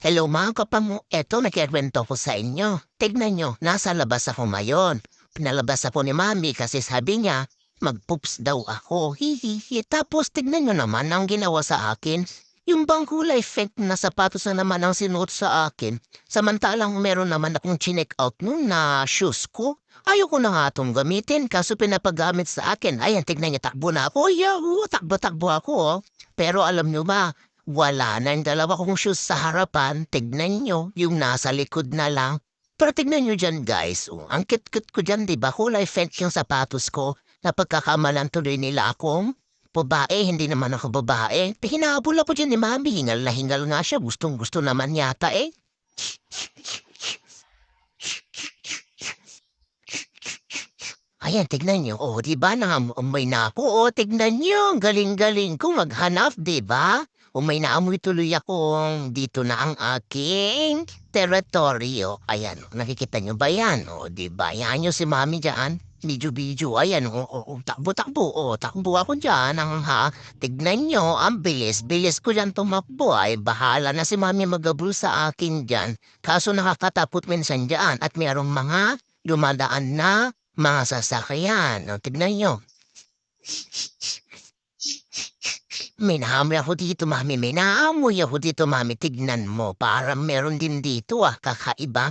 Hello mga kapamu, eto nakikwento ko sa inyo. Tignan nyo, nasa labas ako ngayon. Pinalabas ako ni mami kasi sabi niya, magpups daw ako. Hihihi. Tapos tignan nyo naman ang ginawa sa akin. Yung bang kulay fake na sapatos na naman ang sinuot sa akin. Samantalang meron naman akong chinek out nun na shoes ko. Ayoko na nga itong gamitin kaso pinapagamit sa akin. Ayan, tignan niyo, takbo na ako. Yahoo, takbo-takbo ako. Oh. Pero alam nyo ba, wala na yung dalawa kong shoes sa harapan. Tignan nyo, yung nasa likod na lang. Pero tignan nyo dyan guys, oh. ang kit-kit ko dyan, di ba? Kulay fake yung sapatos ko. Napagkakamalan tuloy nila akong babae, hindi naman ako babae. Hinabol ako dyan ni mami, hingal na hingal nga siya. Gustong gusto naman yata eh. Ayan, tignan nyo. O, di ba naamoy na ako? O, tignan nyo. Galing-galing ko maghanap, di ba? O, may naamoy tuloy akong dito na ang aking teritoryo. Ayan, nakikita nyo ba yan? O, di ba? Yan nyo si mami dyan. Bidyo-bidyo. Ayan, o, o, takbo-takbo. O, takbo ako dyan. Ang ha. Tignan nyo, ang bilis. Bilis ko dyan tumakbo. Ay, bahala na si mami magabul sa akin dyan. Kaso nakakatapot minsan dyan. At mayroong mga dumadaan na mga sasakyan. O, tignan nyo. Naamoy ako dito, mami. May naamoy ako dito, mami. Tignan mo. Parang meron din dito, ah. Kakaiba.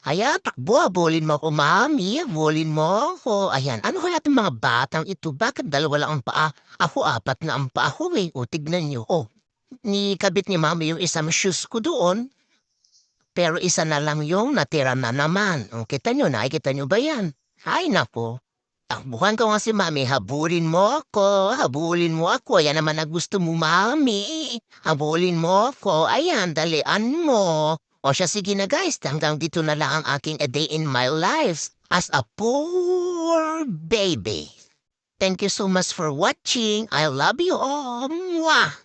Kaya, takbo. Abulin mo ako, mami. Abulin mo ako. Ayan. Ano kaya itong mga batang ito? Bakit dalawa lang ang paa? Ako, apat na ang paa ko, eh. O, tignan nyo. O, ni kabit ni mami yung isang shoes ko doon. Pero isa na lang yung natira na naman. O, kita nyo, nakikita nyo ba yan? Ay, nako. Takbuhan ko nga si mami, habulin mo ako, habulin mo ako, yan naman na gusto mo, mami. Habulin mo ako, ayan, dalian mo. O siya, sige na guys, hanggang dito na lang ang aking a day in my life as a poor baby. Thank you so much for watching. I love you all. Mwah!